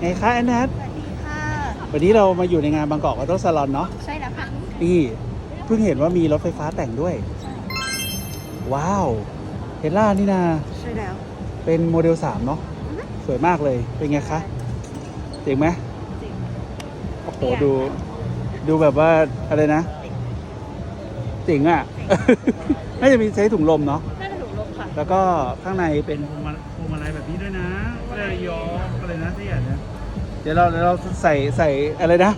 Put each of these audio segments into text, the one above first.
ไงคะแอนแนทสวัสดีค่ะ วันนี้เรามาอยู่ในงานบางกอกออโต้ซาลอนเนาะใช่แล้วค่ะนี่เพิ่งเห็นว่ามีรถไฟฟ้าแต่งด้วยใช่ว้าวเทสลานี่นาใช่แล้ว เป็นโมเดล 3 เนาะอือฮึสวยมากเลยเป็นไงคะเจ๋งไหมจริงโอ้โหเนี่ยดู ดูแบบว่าอะไรนะเจ๋งอะน่าจะมีใช้ถุงลมเนาะน่าจะถูกลงค่ะ แล้วก็ข้างในเป็นพ วงมาพวงมาลัยแบบนี้ด้วยนะอะไรยออะไรนะที่อย่างเนี้ยเดี๋ยวเราเดี๋ยวเราใส่ใส่อะไรนะ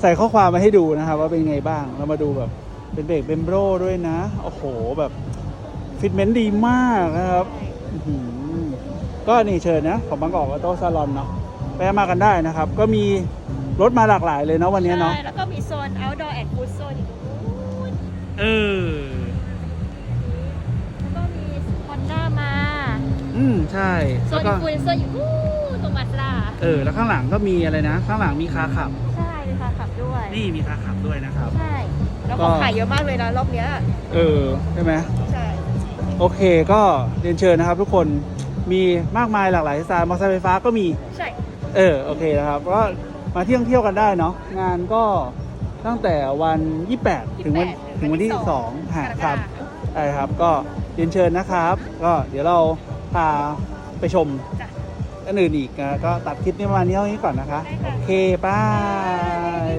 ใส่ข้อความมาให้ดูนะครับว่าเป็นไงบ้าง เรามาดูแบบเป็นเบรกเบมโบรด้วยนะ โอ้โหแบบฟิตเมนต์ดีมากนะครับอื้อหือก็นี่เชิญนะของบางกอกออโต้ซาลอนเนาะไปมากันได้นะครับ ก็มีรถมาหลากหลายเลยเนาะวันนี้เนาะ ใช่ แล้วก็มีโซน outdoor and food zone อีกตรงนู้นเออ อืมใช่โซแล้วนก็ อินฟลูเอนเซอร์อยู่นู้นตรงมัตราเออ แล้วข้างหลังก็มีอะไรนะ ข้างหลังมีคาขับ ใช่เลยค่ะขับด้วย นี่มีคาขับด้วยนะครับ ใช่ แล้วก็ของขายเยอะมากเลยนะรอบเนี้ยเออ ใช่ไหม ใช่ โอเค ก็เรียนเชิญนะครับทุกคน มีมากมายหลากหลายสไตล์มอเตอร์ไซค์ไฟฟ้าก็มี ใช่ เออ โอเคนะครับ ก็มาเที่ยวเที่ยวกันได้เนาะ งานก็ตั้งแต่วัน 28 ถึงวันถึงวันที่2หาครับ ใช่ครับ ก็เรียนเชิญนะครับ ก็เดี๋ยวเรา พาไปชมจ้ะอันอื่นอีกนะก็ตัดคลิปนี้ประมาณนี้เท่านี้ก่อนนะคะได้ค่ะโอเคบาย